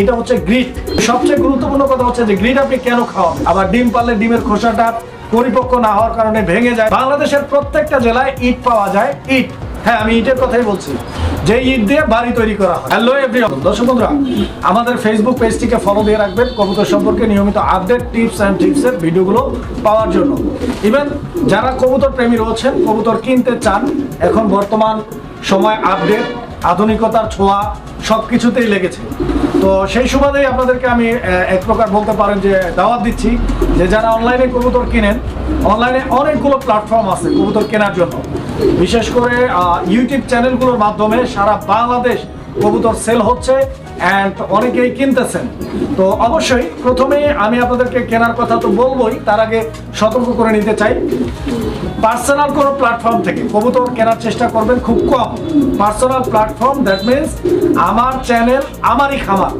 এটা হচ্ছে গ্রিট। সবচেয়ে গুরুত্বপূর্ণ কথা হচ্ছে যে গ্রিট আপনি কেন খাওয়াবেন আবার ডিম পারলে ডিমের খোসাটা পরিপক্ক না হওয়ার কারণে ভেঙে যায়। বাংলাদেশের প্রত্যেকটা জেলায় ইট পাওয়া যায়। ইট। হ্যাঁ আমি ইটের কথাই বলছি। যে ইট দিয়ে বাড়ি তৈরি করা হয়। হ্যালো এভরিওয়ান দর্শক বন্ধুরা, আমাদের ফেসবুক পেজটিকে ফলো দিয়ে রাখবেন কবুতর সম্পর্কে নিয়মিত আপডেট টিপস অ্যান্ড টিপসের ভিডিওগুলো পাওয়ার জন্য। ইভেন যারা কবুতর প্রেমী রয়েছেন, কবুতর কিনতে চান, এখন বর্তমান সময় আপডেট আধুনিকতার ছোঁয়া সব কিছুতেই লেগেছে। তো সেই সুবাদেই আপনাদেরকে আমি এক প্রকার বলতে পারেন যে দাওয়াত দিচ্ছি যে যারা অনলাইনে কবুতর কিনেন অনলাইনে অনেকগুলো প্ল্যাটফর্ম আছে কবুতর কেনার জন্য। বিশেষ করে ইউটিউব চ্যানেলগুলোর মাধ্যমে সারা বাংলাদেশ কবুতর সেল হচ্ছে অ্যান্ড অনেকেই কিনতেছেন। তো অবশ্যই প্রথমে আমি আপনাদেরকে কেনার কথা তো বলবোই, তার আগে সতর্ক করে নিতে চাই। পার্সোনাল কোনো প্ল্যাটফর্ম থেকে কবুতর কেনার চেষ্টা করবেন খুব কম। পার্সোনাল প্ল্যাটফর্ম দ্যাট মিনস আমার চ্যানেল আমারই খামার।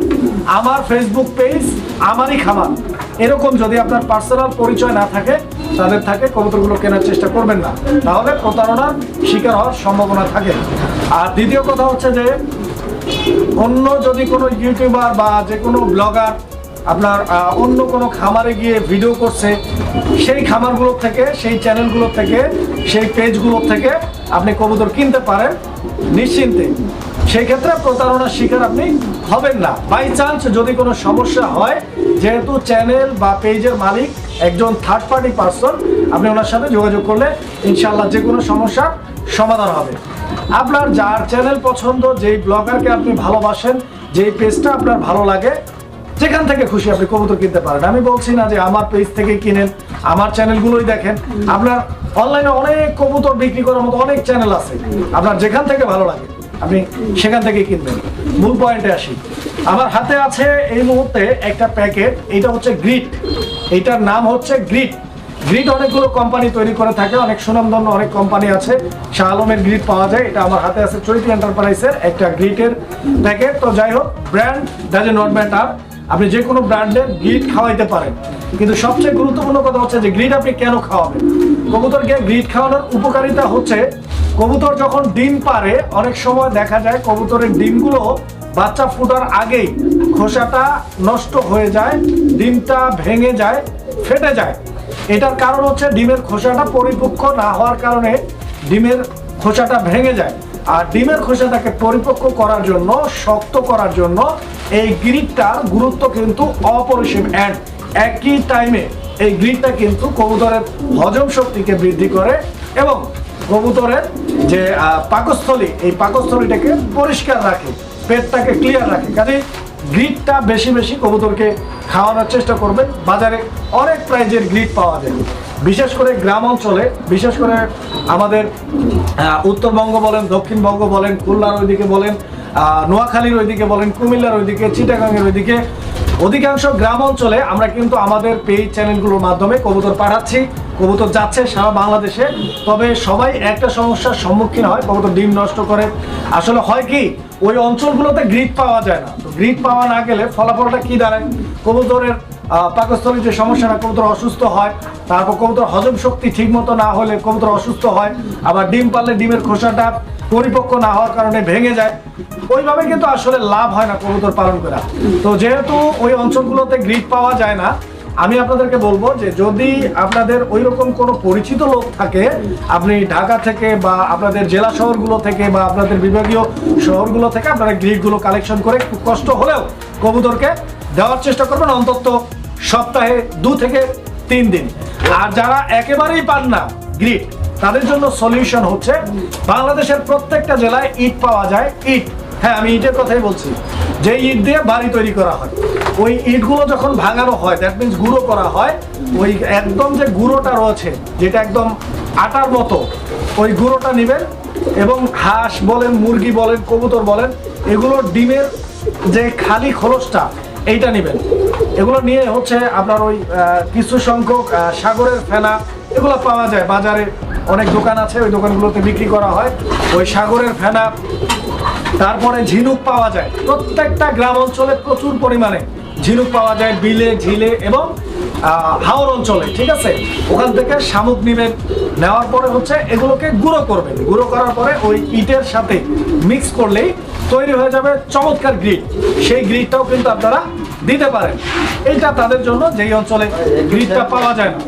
আমার ফেসবুক পেজ আমারই খামার। এরকম যদি আপনার পার্সোনাল পরিচয় না থাকে, তাদের থাকে, কবুতরগুলো কেনার চেষ্টা করবেন না। তাহলে প্রতারণার শিকার হওয়ার সম্ভাবনা থাকে। আর দ্বিতীয় কথা হচ্ছে যে, অন্য যদি কোনো ইউটিউবার বা যে কোনো ব্লগার আপনার অন্য কোনো খামারে গিয়ে ভিডিও করছে, সেই খামারগুলো থেকে, সেই চ্যানেলগুলো থেকে, সেই পেজগুলো থেকে আপনি কবুতর কিনতে পারেন নিশ্চিন্তে। সেই ক্ষেত্রে প্রতারণার শিকার আপনি হবেন না। বাই চান্স যদি কোনো সমস্যা হয়, যেহেতু চ্যানেল বা পেজের মালিক একজন থার্ড পার্টি পার্সন আপনি ওনার সাথে যোগাযোগ করলে ইনশাল্লাহ যে কোনো সমস্যার সমাধান হবে। আপনার যার চ্যানেল পছন্দ, যেই ব্লগারকে আপনি ভালোবাসেন, যেই পেজটা আপনার ভালো লাগে যেখান থেকে খুশি আপনি কবুতর কিনতে পারেন। আমি বলছি না যে আমার পেজ থেকে কিনেন, আমার চ্যানেলগুলোই দেখেন। আপনার অনলাইনে অনেক কবুতর বিক্রি করার মতো অনেক চ্যানেল আছে। আপনার যেখান থেকে ভালো লাগে, আপনি সেখান থেকে কিনবেন। মূল পয়েন্টে আসি। আমার হাতে আছে এই মুহূর্তে একটা প্যাকেট এটা হচ্ছে গ্রিট এটার নাম হচ্ছে গ্রিট গ্রিড অনেকগুলো কোম্পানি তৈরি করে থাকে, অনেক সুনামধন্য অনেক কোম্পানি আছে। শাহ আলমের গ্রিড পাওয়া যায়, এটা আমার হাতে আছে চৈতি এন্টারপ্রাইজের একটা গ্রিটের প্যাকেট তো যাই হোক ব্র্যান্ড ডাজ নট ম্যাটার আপনি যে কোনো ব্র্যান্ডের গ্রিড খাওয়াইতে পারেন। কিন্তু সবচেয়ে গুরুত্বপূর্ণ কথা হচ্ছে যে গ্রিড আপনি কেন খাওয়াবেন? কবুতরকে গ্রিড খাওয়ানোর উপকারিতা হচ্ছে, কবুতর যখন ডিম পারে, অনেক সময় দেখা যায় কবুতরের ডিমগুলো বাচ্চা ফুটার আগেই খোসাটা নষ্ট হয়ে যায়, ডিমটা ভেঙে যায়, ফেটে যায়। এটার কারণ হচ্ছে ডিমের খোসাটা পরিপক্ক না হওয়ার কারণে ডিমের খোসাটা ভেঙে যায়। আর ডিমের খোসাটাকে পরিপক্ক করার জন্য, শক্ত করার জন্য এই গ্রিডটার গুরুত্ব কিন্তু অপরিসীম অ্যান্ড একই টাইমে এই গ্রিডটা কিন্তু কবুতরের হজম শক্তিকে বৃদ্ধি করে এবং কবুতরের যে পাকস্থলী, এই পাকস্থলীটাকে পরিষ্কার রাখে, পেটটাকে ক্লিয়ার রাখে। কাজে গ্রিডটা বেশি বেশি কবুতরকে খাওয়ানোর চেষ্টা করবেন বাজারে অনেক প্রাইজের গ্রিড পাওয়া যায়। বিশেষ করে গ্রাম অঞ্চলে, বিশেষ করে আমাদের উত্তরবঙ্গ বলেন, দক্ষিণবঙ্গ বলেন, খুলনার ওইদিকে বলেন নোয়াখালীর ওইদিকে বলেন, কুমিল্লার ওইদিকে, চিটাগাংয়ের ওইদিকে, অধিকাংশ গ্রাম অঞ্চলে আমরা কিন্তু আমাদের পেজ চ্যানেলগুলোর মাধ্যমে কবুতর পাঠাচ্ছি, কবুতর যাচ্ছে সারা বাংলাদেশে, তবে সবাই একটা সমস্যার সম্মুখীন হয়, কবুতর ডিম নষ্ট করে। আসলে হয় কি, ওই অঞ্চলগুলোতে গ্রিড পাওয়া যায় না। গ্রিড পাওয়া না গেলে ফলাফলটা কি দাঁড়ায়? কবুতরের পাকস্থলীর যে সমস্যাটা, কবুতর অসুস্থ হয়, তারপর কবুতর হজম শক্তি ঠিক মতো না হলে কবুতর অসুস্থ হয়, আবার ডিম পারলে ডিমের খোসাটা পরিপক্ক না হওয়ার কারণে ভেঙে যায়। ওইভাবে কিন্তু আসলে লাভ হয় না কবুতর পালন করা। তো যেহেতু ওই অঞ্চলগুলোতে গ্রিড পাওয়া যায় না, আমি আপনাদেরকে বলব যে যদি আপনাদের ওই রকম কোনো পরিচিত লোক থাকে, আপনি ঢাকা থেকে বা আপনাদের জেলা শহরগুলো থেকে বা আপনাদের বিভাগীয় শহরগুলো থেকে আপনারা গ্রিডগুলো কালেকশন করে খুব কষ্ট হলেও কবুতরকে দেওয়ার চেষ্টা করবেন অন্তত সপ্তাহে দু থেকে তিন দিন। আর যারা একেবারেই পান না গ্রিড, তাদের জন্য সলিউশন হচ্ছে বাংলাদেশের প্রত্যেকটা জেলায় ইট পাওয়া যায়। ইট হ্যাঁ আমি ইটের কথাই বলছি। যে ইট দিয়ে বাড়ি তৈরি করা হয়, ওই ইটগুলো যখন ভাঙানো হয় দ্যাট মিনস গুঁড়ো করা হয়, ওই একদম যে গুঁড়োটা রয়েছে, যেটা একদম আটার মতো, ওই গুঁড়োটা নেবেন এবং হাঁস বলেন, মুরগি বলেন, কবুতর বলেন, এগুলো ডিমের যে খালি খোলসটা এইটা নেবেন। এগুলো নিয়ে হচ্ছে আপনার ওই কিছু সংখ্যক সাগরের ফেনা, এগুলো পাওয়া যায়। বাজারে অনেক দোকান আছে, ওই দোকানগুলোতে বিক্রি করা হয়। ওই সাগরের ফেনা, তারপরে ঝিনুক পাওয়া যায়। প্রত্যেকটা গ্রাম অঞ্চলে প্রচুর পরিমাণে ঝিনুক পাওয়া যায়, বিলে, ঝিলে এবং হাওর অঞ্চলে, ঠিক আছে? ওখান থেকে শামুক নিবেন, নেওয়ার পরে হচ্ছে এগুলোকে গুঁড়ো করবেন। গুঁড়ো করার পরে ওই ইটের সাথে মিক্স করলেই তৈরি হয়ে যাবে চমৎকার গ্রিড সেই গ্রিডটাও কিন্তু আপনারা দিতে পারেন। এইটা তাদের জন্য যেই অঞ্চলে গ্রিডটা পাওয়া যায় না।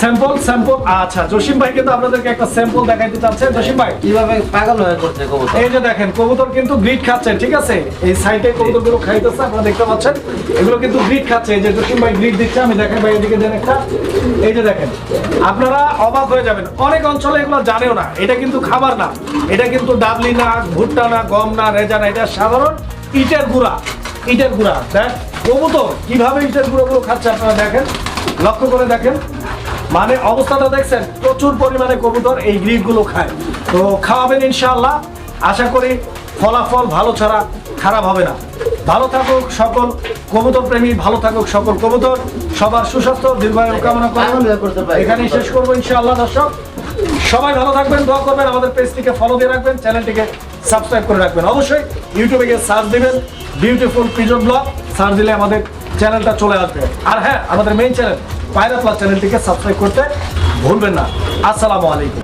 স্যাম্পল স্যাম্পল আচ্ছা জসিম ভাই কিন্তু আপনাদেরকে একটা স্যাম্পল দেখাইতে চাচ্ছে। জসিম ভাই। কীভাবে পাগল হয়ে করছে কবুতর? এই যে দেখেন কবুতর কিন্তু গ্রিড খাচ্ছে ঠিক আছে? এই সাইডে কবুতরগুলো খাইতেছে আপনারা দেখতে পাচ্ছেন। এগুলো কিন্তু গ্রিড খাচ্ছে। এই যে জসিম ভাই গ্রিড দিচ্ছে আমি দেখেন ভাই এদিকে দেন একটা। এই যে দেখেন আপনারা অবাক হয়ে যাবেন। অনেক অঞ্চলে এগুলো জানেও না। এটা কিন্তু খাবার না। এটা কিন্তু ডাবলি না ভুট্টা না গম না রেজা না। এটা সাধারণ ইটের গুঁড়া। ইটের গুঁড়া। দেখ কবুতর কীভাবে ইটের গুঁড়োগুলো খাচ্ছে আপনারা দেখেন। লক্ষ্য করে দেখেন। মানে অবস্থাটা দেখছেন প্রচুর পরিমাণে কবুতর এই গ্রিডগুলো খায়। তো খাওয়াবেন ইনশাআল্লাহ। আশা করি ফলাফল ভালো ছাড়া খারাপ হবে না। ভালো থাকুক সকল কবুতর প্রেমী ভালো থাকুক সকল কবুতর। সবার সুস্বাস্থ্য দীর্ঘায়ু কামনা করতে পারে। শেষ করব ইনশাআল্লাহ দর্শক। সবাই ভালো থাকবেন দোয়া করবেন। আমাদের পেজটিকে ফলো দিয়ে রাখবেন চ্যানেলটিকে সাবস্ক্রাইব করে রাখবেন। অবশ্যই ইউটিউবে গিয়ে সার্চ দিবেন বিউটিফুল পিজন ব্লগ সার্চ দিলে আমাদের চ্যানেলটা চলে আসবে। আর হ্যাঁ আমাদের মেইন চ্যানেল পায়রা প্লাস চ্যানেলটিকে সাবস্ক্রাইব করতে ভুলবেন না। আসসালামু আলাইকুম।